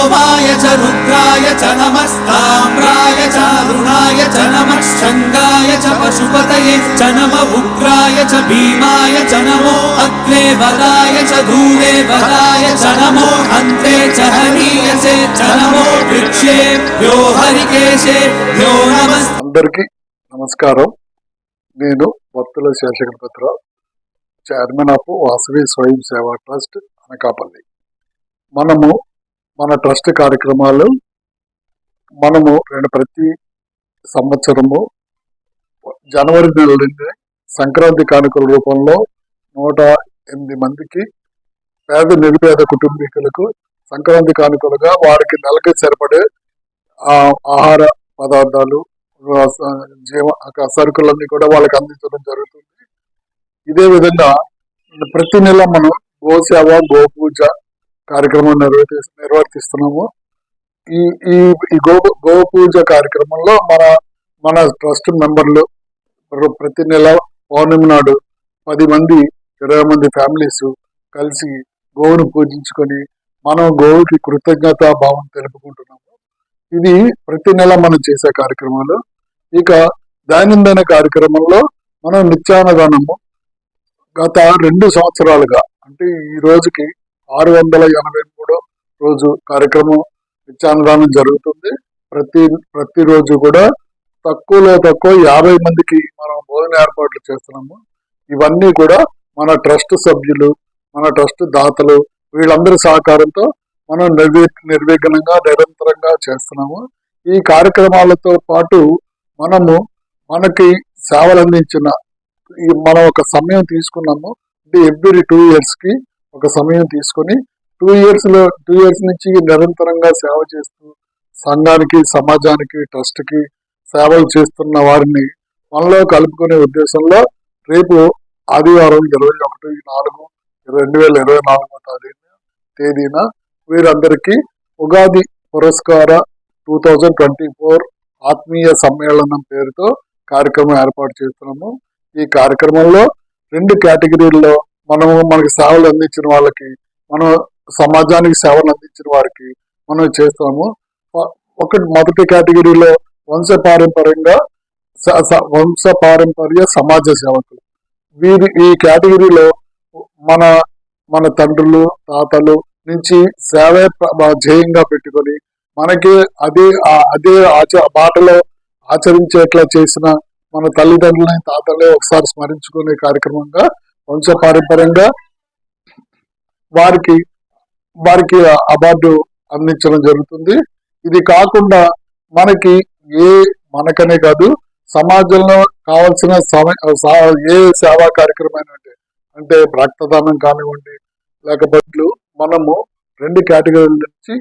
सोमाय च रुद्राय च नमस्ताम्राय च अरुणाय च नमः शङ्गाय च पशुपतये च नम उग्राय च भीमाय च नमो अग्ने वराय च धूले वराय च नमो अन्ते च हनीयसे च नमो वृक्षेभ्यो हरिकेशेभ्यो नमस्ते అందరికీ నమస్కారం నేను భక్తుల శేషగణపతిరావు చైర్మన్ ఆఫ్ వాసవి స్వయం సేవా ట్రస్ట్ అనకాపల్లి మనము మన ట్రస్ట్ కార్యక్రమాలు మనము రెండు ప్రతి సంవత్సరము జనవరి నెల నుండి సంక్రాంతి కానుకల రూపంలో నూట ఎనిమిది మందికి పేద నిరుపేద కుటుంబీకులకు సంక్రాంతి కానుకలుగా వారికి నెలకి సరిపడే ఆహార పదార్థాలు జీవ సరుకులన్నీ కూడా వాళ్ళకి అందించడం జరుగుతుంది. ఇదే విధంగా ప్రతి నెల మనం గోసేవ గోపూజ కార్యక్రమం నిర్వర్తి నిర్వర్తిస్తున్నాము. ఈ ఈ ఈ గో పూజ కార్యక్రమంలో మన మన ట్రస్ట్ మెంబర్లు ప్రతి నెల పౌర్ణమి నాడు పది మంది ఇరవై మంది ఫ్యామిలీస్ కలిసి గోవును పూజించుకొని మనం గోవుకి కృతజ్ఞత భావం తెలుపుకుంటున్నాము. ఇది ప్రతి నెల మనం చేసే కార్యక్రమాలు. ఇక దైనందిన కార్యక్రమంలో మనం నిత్యాన్నదానము. గత రెండు సంవత్సరాలుగా అంటే ఈ రోజుకి ఆరు వందల ఎనభై మూడో రోజు కార్యక్రమం నిత్యాన్నదానం జరుగుతుంది. ప్రతి ప్రతిరోజు కూడా తక్కువలో తక్కువ యాభై మందికి మనం భోజన ఏర్పాట్లు చేస్తున్నాము. ఇవన్నీ కూడా మన ట్రస్ట్ సభ్యులు మన ట్రస్ట్ దాతలు వీళ్ళందరి సహకారంతో మనం నిర్వి నిర్విఘ్నంగా నిరంతరంగా చేస్తున్నాము. ఈ కార్యక్రమాలతో పాటు మనము మనకి సేవలు అందించిన మనం ఒక సమయం తీసుకున్నాము. అంటే ఎవ్రీ టూ ఇయర్స్కి ఒక సమయం తీసుకొని టూ ఇయర్స్లో టూ ఇయర్స్ నుంచి నిరంతరంగా సేవ చేస్తూ సంఘానికి సమాజానికి ట్రస్ట్కి సేవలు చేస్తున్న వారిని మనలో కలుపుకునే ఉద్దేశంలో రేపు ఆదివారం ఇరవై ఒకటి నాలుగు రెండు వేల ఇరవై నాలుగో తారీఖు తేదీన వీరందరికీ ఉగాది పురస్కార టూ థౌజండ్ ట్వంటీ ఫోర్ ఆత్మీయ సమ్మేళనం పేరుతో కార్యక్రమం ఏర్పాటు చేస్తున్నాము. ఈ కార్యక్రమంలో రెండు కేటగిరీల్లో మనము మనకి సేవలు అందించిన వాళ్ళకి మనం సమాజానికి సేవలు అందించిన వారికి మనం చేస్తాము. ఒకటి మొదటి కేటగిరీలో వంశ పారంపర్యంగా స- స- వంశ పారంపర్య సమాజ సేవకులు. వీరి ఈ కేటగిరీలో మన మన తండ్రులు తాతలు నుంచి సేవే ధ్యేయంగా పెట్టుకొని మనకి అదే అదే ఆచ బాటలో ఆచరించేట్లా చేసిన మన తల్లిదండ్రులని తాతలే ఒకసారి స్మరించుకునే కార్యక్రమంగా వంశ పారంపర్యంగా వారికి వారికి అవార్డు అందించడం జరుగుతుంది. ఇది కాకుండా మనకి ఏ మనకనే కాదు సమాజంలో కావాల్సిన సా- ఏ సేవా కార్యక్రమం అంటే అంటే రక్తదానం కానివ్వండి లేకపోతే మనము రెండు కేటగిరీల నుంచి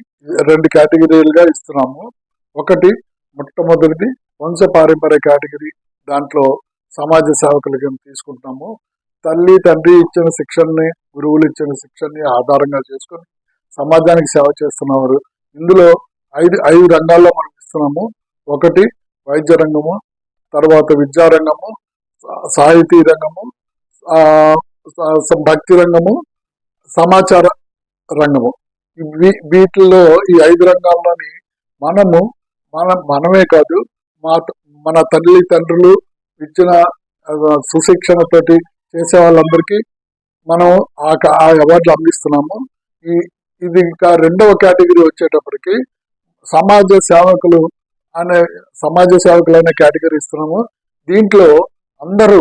రెండు కేటగిరీలుగా ఇస్తున్నాము. ఒకటి మొట్టమొదటిది వంశ పారంపర్య కేటగిరీ దాంట్లో సమాజ సేవకులుగా తీసుకుంటున్నాము. తల్లి తండ్రి ఇచ్చిన శిక్షణని గురువులు ఇచ్చిన శిక్షణని ఆధారంగా చేసుకొని సమాజానికి సేవ చేస్తున్నవారు. ఇందులో ఐదు ఐదు రంగాల్లో మనం ఇస్తున్నాము. ఒకటి వైద్య రంగము తర్వాత విద్యారంగము సా- సాహితీ రంగము భక్తి రంగము సమాచార రంగము. వీ- వీటిల్లో ఈ ఐదు రంగాల్లోని మనము మన మనమే కాదు మా మన తల్లి తండ్రులు ఇచ్చిన సుశిక్షణతోటి చేసే వాళ్ళందరికీ మనం ఆ ఆ అవార్డులు అందిస్తున్నాము. ఈ ఇది ఇంకా రెండవ కేటగిరీ వచ్చేటప్పటికి సమాజ సేవకులు అనే సమాజ సేవకులు అనే కేటగిరీ ఇస్తున్నాము. దీంట్లో అందరూ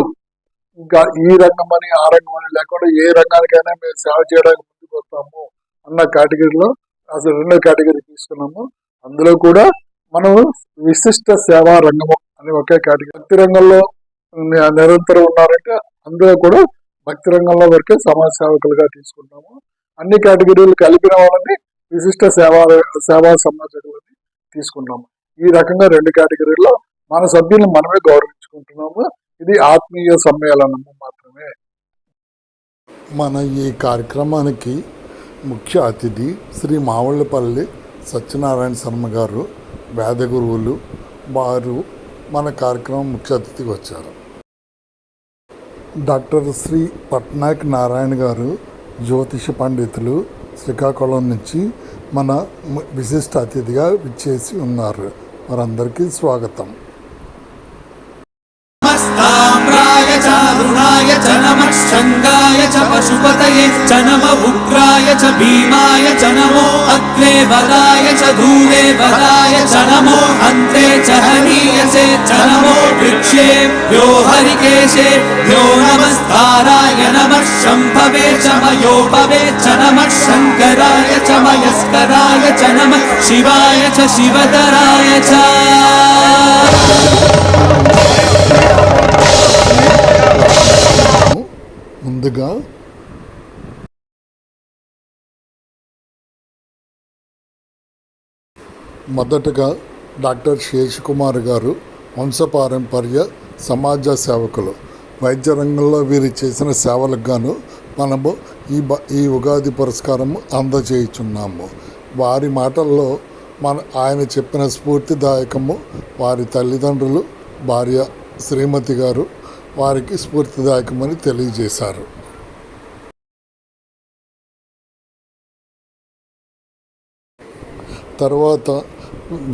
ఇంకా ఈ రంగం అని ఆ రంగం అని లేకుండా ఏ రంగానికైనా మేము సేవ చేయడానికి ముందుకు వస్తాము అన్న కేటగిరీలో అసలు రెండో కేటగిరీ తీసుకున్నాము. అందులో కూడా మనం విశిష్ట సేవా రంగము అని ఒకే కేటగిరీ. భక్తి రంగంలో నిరంతరం ఉన్నారంటే అందులో కూడా భక్తి రంగంలో వరకే సమాజ సేవకులుగా తీసుకుంటాము. అన్ని కేటగిరీలు కలిపిన వాళ్ళని విశిష్ట సేవా సేవా సమాజకులని తీసుకుంటాము. ఈ రకంగా రెండు కేటగిరీల్లో మన సభ్యులను మనమే గౌరవించుకుంటున్నాము. ఇది ఆత్మీయ సమ్మేళనము మాత్రమే. మన ఈ కార్యక్రమానికి ముఖ్య అతిథి శ్రీ మావళ్ళపల్లి సత్యనారాయణ శర్మ గారు వేద గురువులు వారు మన కార్యక్రమం ముఖ్య అతిథికి వచ్చారు. డాక్టర్ శ్రీ పట్నాయక్ నారాయణ గారు జ్యోతిష పండితులు శ్రీకాకుళం నుంచి మన విశిష్ట అతిథిగా విచ్చేసి ఉన్నారు. వారందరికీ స్వాగతం. नमः शङ्गाय च पशुपतये च नम उग्राय च भीमाय च नमो अग्रे वराय च धूले वराय च नमो अन्ते च हनीयसे च नमो वृक्षेभ्यो हरिकेशेभ्यो नमस्ताराय नमः शम्भवे च मयोपवे च नमः शङ्कराय च मयस्कराय च नमः शिवाय च शिवतराय च ముందుగా మొదటగా డాక్టర్ శేషకుమార్ గారు వంశపారంపర్య సమాజ సేవకులు. వైద్య రంగంలో వీరు చేసిన సేవలకు గాను మనము ఈ బ ఈ ఉగాది పురస్కారము అందజేయుచున్నాము. వారి మాటల్లో మన ఆయన చెప్పిన స్ఫూర్తిదాయకము వారి తల్లిదండ్రులు భార్య శ్రీమతి గారు వారికి స్ఫూర్తిదాయకమని తెలియజేశారు. తర్వాత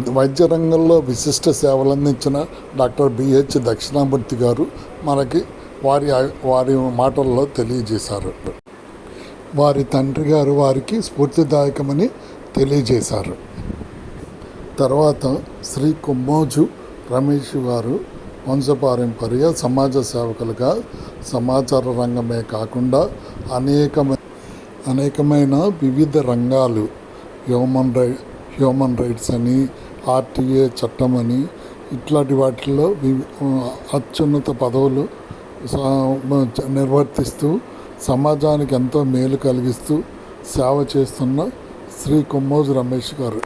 వైద్య రంగంలో విశిష్ట సేవలు అందించిన డాక్టర్ బిహెచ్ దక్షిణామూర్తి గారు మనకి వారి వారి మాటల్లో తెలియజేశారు. వారి తండ్రి గారు వారికి స్ఫూర్తిదాయకమని తెలియజేశారు. తర్వాత శ్రీ కుమ్మోజు రమేష్ గారు వంశపారంపర్య సమాజ సేవకులుగా సమాచార రంగమే కాకుండా అనేకమైన అనేకమైన వివిధ రంగాలు హ్యూమన్ రై హ్యూమన్ రైట్స్ అని ఆర్టీఏ చట్టం అని ఇట్లాంటి వాటిల్లో వివి అత్యున్నత పదవులు నిర్వర్తిస్తూ సమాజానికి ఎంతో మేలు కలిగిస్తూ సేవ చేస్తున్న శ్రీ కొమ్మోజు రమేష్ గారు.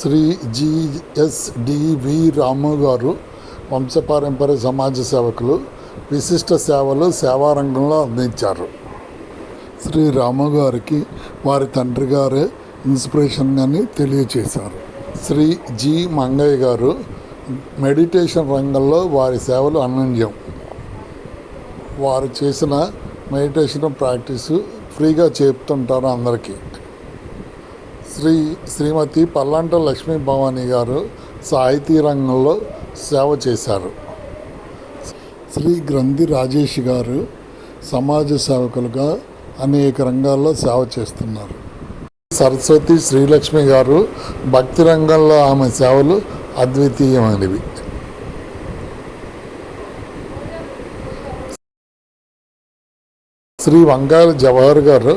శ్రీ జిఎస్డివి రాము గారు వంశపారంపర్య సమాజ సేవకులు విశిష్ట సేవలు సేవారంగంలో అందించారు. శ్రీ రాము గారికి వారి తండ్రి గారే ఇన్స్పిరేషన్ అని తెలియచేశారు. శ్రీ జి మంగయ్య గారు మెడిటేషన్ రంగంలో వారి సేవలు అనన్యం. వారు చేసిన మెడిటేషన్ ప్రాక్టీసు ఫ్రీగా చెప్తుంటారు అందరికీ. శ్రీ శ్రీమతి పల్లంట లక్ష్మీ భవానీ గారు సాహితీ రంగంలో సేవ చేశారు. శ్రీ గ్రంథి రాజేష్ గారు సమాజ సేవకులుగా అనేక రంగాల్లో సేవ చేస్తున్నారు. సరస్వతి శ్రీలక్ష్మి గారు భక్తి రంగంలో ఆమె సేవలు అద్వితీయమైనవి. శ్రీ వంగాల జవహర్ గారు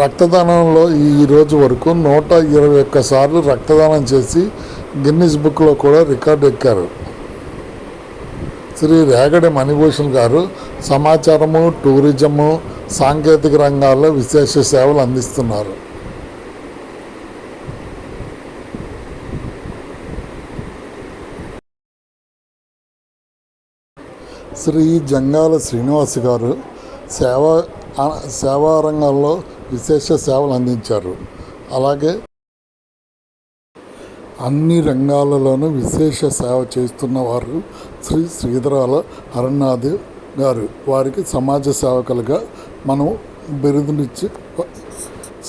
రక్తదానంలో ఈ రోజు వరకు నూట ఇరవై ఒక్క సార్లు రక్తదానం చేసి గిన్నిస్ బుక్లో కూడా రికార్డు ఎక్కారు. శ్రీ రేగడి మణిభూషణ్ గారు సమాచారము టూరిజము సాంకేతిక రంగాల్లో విశేష సేవలు అందిస్తున్నారు. శ్రీ జంగాల శ్రీనివాస్ గారు సేవా సేవా రంగంలో విశేష సేవలు అందించారు. అలాగే అన్ని రంగాలలోనూ విశేష సేవ చేస్తున్న వారు శ్రీ శ్రీధరాల అరుణాథ్ గారు. వారికి సమాజ సేవకులుగా మనం బిరుదునిచ్చి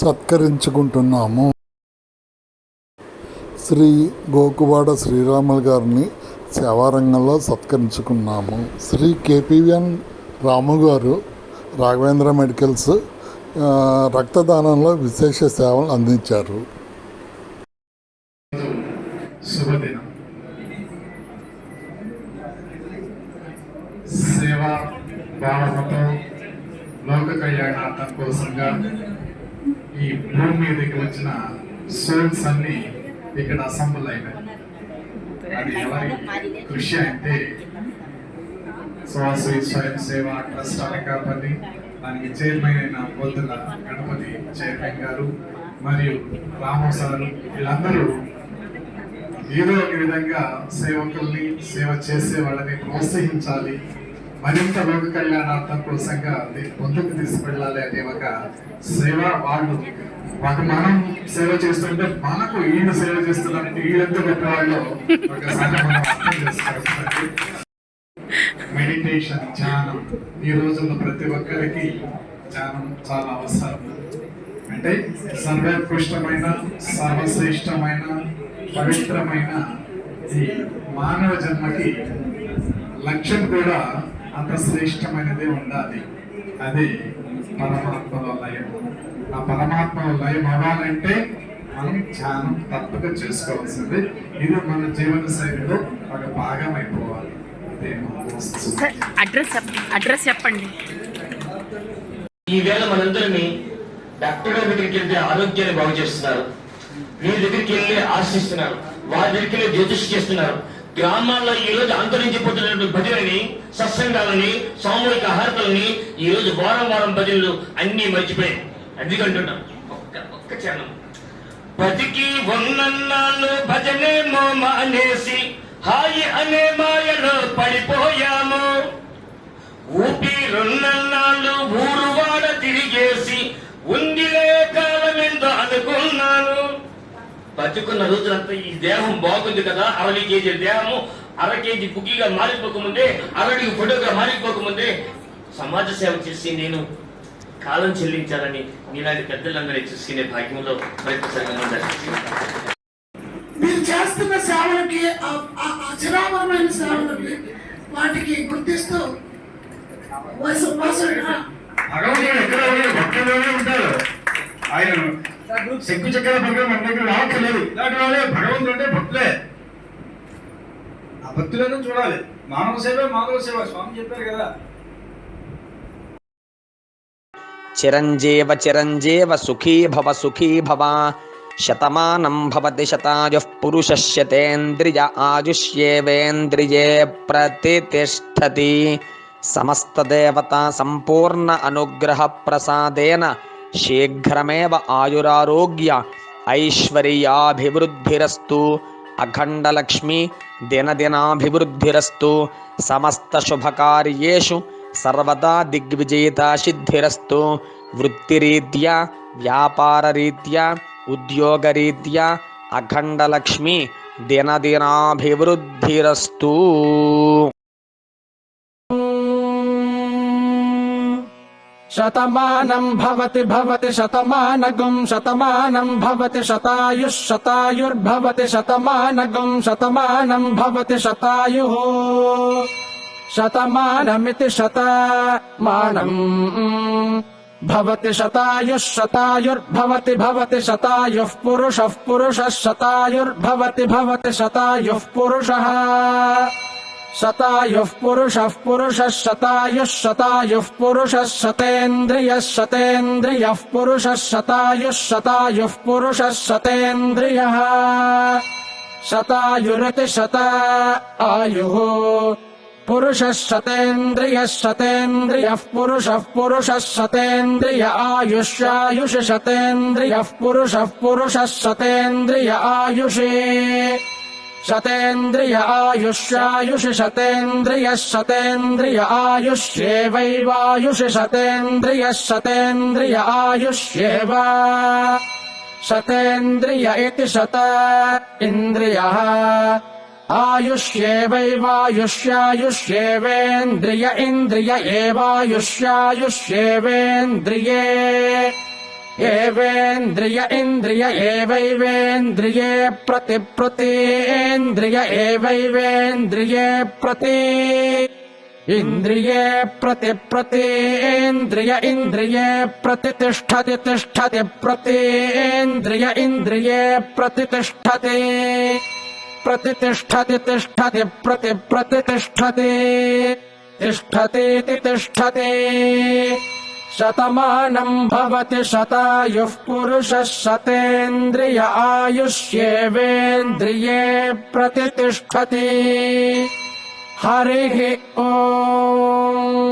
సత్కరించుకుంటున్నాము. శ్రీ గోకువాడ శ్రీరాములు గారిని సేవారంగంలో సత్కరించుకున్నాము. శ్రీ కేపీవీఎన్ రాము గారు రాఘవేంద్ర మెడికల్స్ రక్తదానంలో విశేష సేవలు అందించారు. శుభదినం. సేవా భావనతో లోక కళ్యాణార్థం కోసంగా ఈ భూమి మీదకి వచ్చిన సోల్స్ అన్ని ఇక్కడ అసెంబుల్ అయినాయి అది ఎవరి కృషి అంటే స్వాశ్రీ స్వయం సేవ ట్రస్ట్ అనకాపల్లి దానికి చైర్మన్ అయిన పొద్దుల గణపతి చైర్మన్ గారు మరియు రాము సారు వీళ్ళందరూ ఏదో ఒక విధంగా సేవకుల్ని సేవ చేసే వాళ్ళని ప్రోత్సహించాలి. మరింత లోక కళ్యాణార్థం కోసంగా ముందుకు తీసుకెళ్ళాలి అనే ఒక సేవ వాళ్ళు. ఒక మనం సేవ చేస్తుంటే మనకు ఈయన సేవ చేస్తున్నారంటే వీళ్ళెంత గొప్ప వాళ్ళు ఒకసారి అర్థం చేసుకోవాలి. మెడిటేషన్ ధ్యానం. ఈ రోజుల్లో ప్రతి ఒక్కరికి ధ్యానం చాలా అవసరం. అంటే సర్వోత్కృష్టమైన సర్వశ్రేష్టమైన పవిత్రమైన ఈ మానవ జన్మకి లక్ష్యం కూడా అంత శ్రేష్టమైనదే ఉండాలి. అది పరమాత్మలో లయం. ఆ పరమాత్మలో లయం అవ్వాలంటే మనం ధ్యానం తప్పక చేసుకోవాల్సింది. ఇది మన జీవన శైలిలో ఒక భాగం అయిపోవాలి సార్ అడ్రస్ అడ్రస్ చెప్పండి. ఈవేళ మనందరినీ డాక్టర్ గారి దగ్గరికి వెళ్తే ఆరోగ్యాన్ని బాగు చేస్తున్నారు. వీరి దగ్గరికి వెళ్ళి ఆశిస్తున్నారు. వారి దగ్గరికి వెళ్ళి జ్యోతిష్ చేస్తున్నారు. గ్రామాల్లో ఈ రోజు అంతరించిపోతున్నటువంటి భజనని సత్సంగాలని సామూహిక హారతలని ఈ రోజు వారం వారం భజనలు అన్ని మర్చిపోయాయి. అందుకంటున్నాం ఒక్క ఒక్క క్షణం. బతికి ఉన్నన్నాళ్ళు భజనేమో మానేసి హాయి అనే మాయలో పడిపోయాము. ఊపిరున్నన్నాళ్ళు ఊరు వాడ తిరిగేసి ఉందిలే కాలమెందో అనుకున్నాను. బతుకున్న రోజులంతా ఈ దేహం బాగుంది కదా అరవై కేజీ దేహము అర కేజీ బుగ్గిగా మారిపోకముందే అరడి ఫోటోగా మారిపోకముందే సమాజ సేవ చేసి నేను కాలం చెల్లించాలని మీలాంటి పెద్దలందరినీ చూసుకునే భాగ్యంలో మరొకసారి చేస్తున్న సేవలకి అచరామరమైన సేవలకి వాటికి గుర్తిస్తూ వయసు ఆయన శంకు చక్ర భగవం మన దగ్గర రావట్లేదు ఇలాంటి వాళ్ళే భగవంతుడు అంటే భక్తులే. ఆ భక్తులను చూడాలి. మానవ సేవ మాధవ సేవ. స్వామి చెప్పారు కదా. చిరంజీవ చిరంజీవ సుఖీ భవ సుఖీ భవ. శతమానం భవతి శతాయుః పురుషశ్యతేంద్రియ ఆయుష్యేవేంద్రియే ప్రతిష్టతి సమస్తదేవత సంపూర్ణ అనుగ్రహ ప్రసాదేన శీఘ్రమేవ ఆయురారోగ్య ఐశ్వర్యాభివృద్ధిరస్తు. అఖండలక్ష్మి దినదినాభివృద్ధిరస్తు. సమస్తశుభకార్యేషు సర్వదా దిగ్విజయితా సిద్ధిరస్తు వృత్తిరీత్యా వ్యాపారరీత్యా उद्योगरीत्या अखण्डलक्ष्मी दिनदिनाभिवृद्धिरस्तु। शतमानं भवति भवति शतमानगुं शतमानं भवति शतायुः शतायुर्भवति शतमानगुं शतमानं भवति शतायुः। शतमानमिति शतमानम् भवति शतायुः शतायुर्भवति भवति शतायुः पुरुषः पुरुषः शतायुर्भवति भवति शतायुः पुरुषः। शतायुः पुरुषः पुरुषः शतायुः शतायुः पुरुषः शतेन्द्रियः शतेन्द्रियः पुरुषः शतायुः शतायुः पुरुषः शतेन्द्रियः। शतायुरति सता आयुः पुरुषः शतेन्द्रियः शतेन्द्रियः पुरुषः पुरुषः शतेन्द्रिय सतेन्द्रिय आयुष्यायुषिशतेन्द्रियः पुरुषः पुरुषः शतेन्द्रिय आयुषे शतेन्द्रिय आयुष्यायुष शतेन्द्रियः शतेन्द्रिय सतेन्द्रिय आयुष्येवैवायुषिशतेन्द्रियः शतेन्द्रिय आयुष्येव शतेन्द्रिय इति शत इन्द्रियः आयुष्येवैवायुष्यायुष्येवेन्द्रिय इन्द्रिय एवायुष्यायुष्येवेन्द्रिये। एवेन्द्रिय इन्द्रिय एवैवेन्द्रिये प्रतिप्रतीन्द्रिय एवैवेन्द्रिये प्रति। इन्द्रिये प्रतिप्रतीन्द्रिय इन्द्रिये प्रतितिष्ठति तिष्ठति प्रतीन्द्रिय इन्द्रिये प्रतिष्ठते प्रतितिष्ठति तिष्ठति प्रति प्रतितिष्ठति तिष्ठतीति तिष्ठति। शतमानम् भवति शतायुः पुरुषः शतेन्द्रिय आयुष्येवेन्द्रिये प्रतितिष्ठति। हरिः ओम्